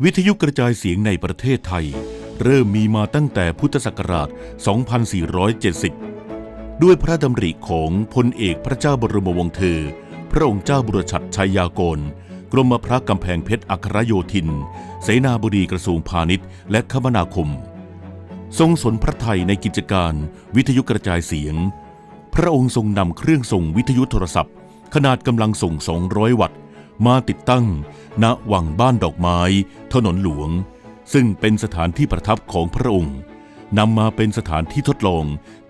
วิทยุกระจายเสียงในประเทศไทย เริ่มมีมาตั้งแต่พุทธศักราช 2470 ด้วยพระดำริของพลเอกพระเจ้าบรมวงศ์เธอ พระองค์เจ้าบุรชัดชัยยากร กรมพระกำแพงเพชรอัครโยธิน เสนาบดีกระทรวงพาณิชย์ และคมนาคม ทรงสนพระไทยในกิจการวิทยุกระจายเสียง พระองค์ทรงนำเครื่องส่งวิทยุโทรศัพท์ ขนาดกำลังส่ง 200 วัตต์ มาติดตั้ง ณวังบ้านดอกไม้ ถนนหลวง ซึ่งเป็นสถานที่ประทับของพระองค์นำมาเป็นสถานที่ทดลอง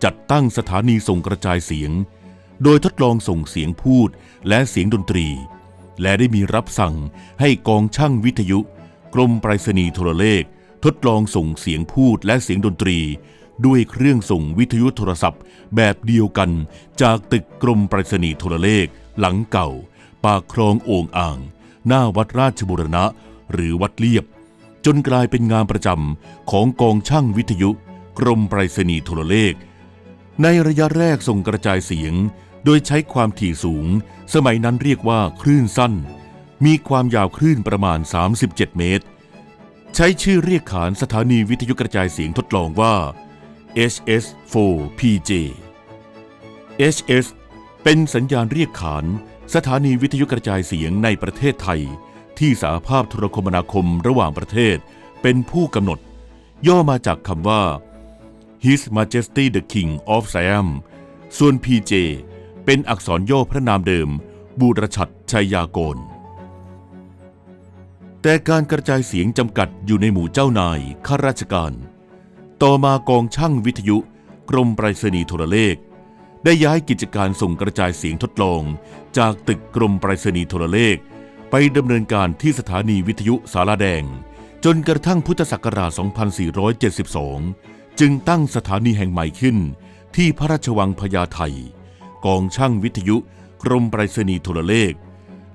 จัดตั้งสถานีส่งกระจายเสียง โดยทดลองส่งเสียงพูดและเสียงดนตรี และได้มีรับสั่งให้กองช่างวิทยุ กรมไปรษณีย์โทรเลข ทดลองส่งเสียงพูดและเสียงดนตรี ด้วยเครื่องส่งวิทยุโทรศัพท์แบบเดียวกันจากตึกกรมไปรษณีย์โทรเลขหลังเก่า ปากคลองโอ่งอ่าง หน้าวัดราชบุรณะ หรือวัดเลียบ จนกลายเป็นงานประจำของกองช่างวิทยุ กรมไปรษณีย์โทรเลข ในระยะแรกส่งกระจายเสียง โดยใช้ความถี่สูง สมัยนั้นเรียกว่าคลื่นสั้น มีความยาวคลื่นประมาณ 37 เมตร ใช้ชื่อเรียกขานสถานีวิทยุกระจายเสียงทดลองว่า HS4PJ HS เป็นสัญญาณเรียกขาน สถานีวิทยุกระจายเสียงในประเทศไทย ที่สหภาพโทรคมนาคมระหว่างประเทศเป็นผู้กำหนด ย่อมาจากคำว่า His Majesty the King of Siam ส่วน PJ เป็นอักษรย่อพระนามเดิม บูรชัดชัยยากรแต่การกระจายเสียงจำกัดอยู่ในหมู่เจ้านายข้าราชการ ต่อมากองช่างวิทยุ กรมไปรษณีย์โทรเลข ได้ย้ายกิจการส่งกระจายเสียงทดลอง จากตึกกรมไปรษณีย์โทรเลข ไปดำเนินการที่สถานีวิทยุสาราแดง จนกระทั่งพุทธศักราช 2472 จึงตั้งสถานีแห่งใหม่ขึ้น ที่พระราชวังพญาไทกองช่างวิทยุกรมไปรษณีย์โทรเลข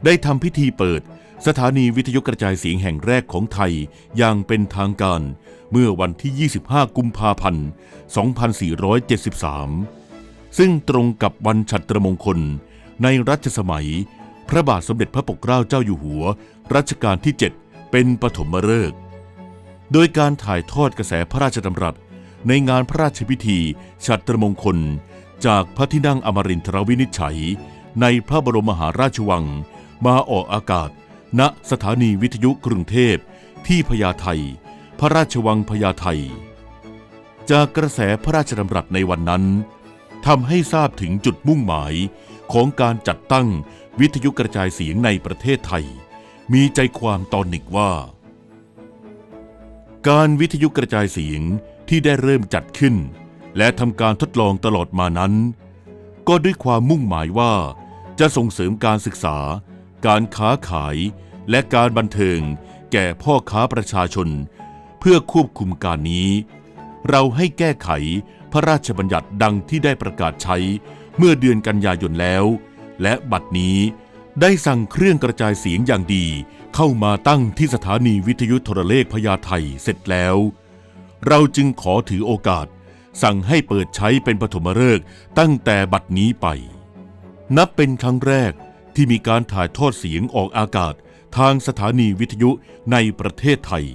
ได้ทำพิธีเปิดสถานีวิทยุกระจายเสียงแห่งแรกของไทยอย่างเป็นทางการ เมื่อวันที่ 25 กุมภาพันธ์ 2473 ซึ่งตรงกับวันฉัตรมงคล ในรัชสมัย พระบาทสมเด็จพระปกเกล้าเจ้าอยู่หัว รัชกาลที่ 7 เป็นปฐมฤกษ์โดยการถ่ายทอดกระแสพระราชดำรัส ในงานพระราชพิธีฉัตรมงคล จากพระที่นั่งอมรินทรวินิจฉัย ในพระบรมมหาราชวัง มาออกอากาศ ณสถานีวิทยุกรุงเทพที่พญาไทพระราชวังพญาไทจากกระแสพระราชดำรัสในวันนั้น ทำให้ทราบถึงจุดมุ่งหมายของการจัดตั้งวิทยุกระจายเสียงในประเทศไทย มีใจความตอนหนึ่งว่า การวิทยุกระจายเสียงที่ได้เริ่มจัดขึ้น และทำการทดลองตลอดมานั้น ก็ด้วยความมุ่งหมายว่า จะส่งเสริมการศึกษา การค้าขาย และการบันเทิงแก่พ่อค้าประชาชน เพื่อควบคุมการนี้ เราให้แก้ไขพระราชบัญญัติดังที่ได้ประกาศใช้เมื่อเดือนกันยายนแล้ว และบัดนี้ได้สั่งเครื่องกระจายเสียงอย่างดีเข้ามาตั้งที่สถานีวิทยุโทรเลขพญาไทเสร็จแล้ว เราจึงขอถือโอกาส สั่งให้เปิดใช้เป็นปฐมฤกษ์ตั้งแต่บัดนี้ไป นับเป็นครั้งแรกที่มีการถ่ายทอดเสียงออกอากาศทางสถานีวิทยุในประเทศไทย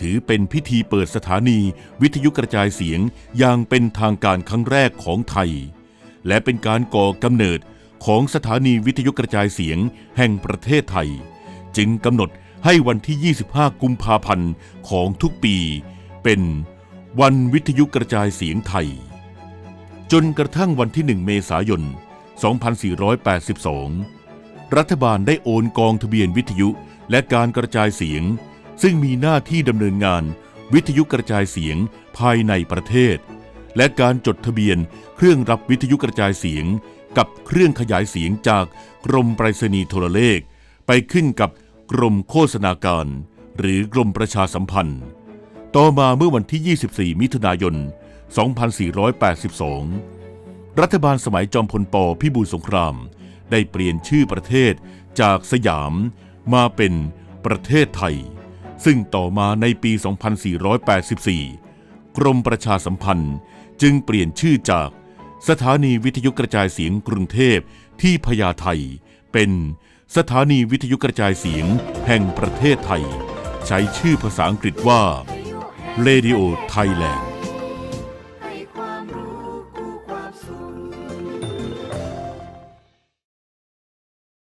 ถือเป็นพิธีเปิดสถานีวิทยุกระจายเสียงอย่างเป็นทางการครั้งแรกของไทย และเป็นการก่อกำเนิดของสถานีวิทยุกระจายเสียงแห่งประเทศไทย จึงกำหนดให้วันที่ 25 กุมภาพันธ์ของทุกปี เป็นวันวิทยุกระจายเสียงไทย จนกระทั่งวันที่ 1 เมษายน 2482 รัฐบาลได้โอนกองทะเบียนวิทยุและการกระจายเสียง ซึ่งมีหน้าที่ดำเนินงาน วิทยุกระจายเสียงภายในประเทศ และการจดทะเบียนเครื่องรับวิทยุกระจายเสียง กับเครื่องขยายเสียงจากกรมไปรษณีย์โทรเลข ไปขึ้นกับกรมโฆษณาการ หรือกรมประชาสัมพันธ์ ต่อมาเมื่อวันที่ 24 มิถุนายน 2482 รัฐบาลสมัยจอมพลปพิบูลสงคราม ได้เปลี่ยนชื่อประเทศจากสยามมาเป็นประเทศไทย ซึ่งต่อมาในปี 2484 กรมประชาสัมพันธ์จึงเปลี่ยนชื่อจากสถานีวิทยุกระจายเสียงกรุงเทพที่พญาไทเป็นสถานีวิทยุกระจายเสียงแห่งประเทศไทย ใช้ชื่อภาษาอังกฤษว่า Radio Thailand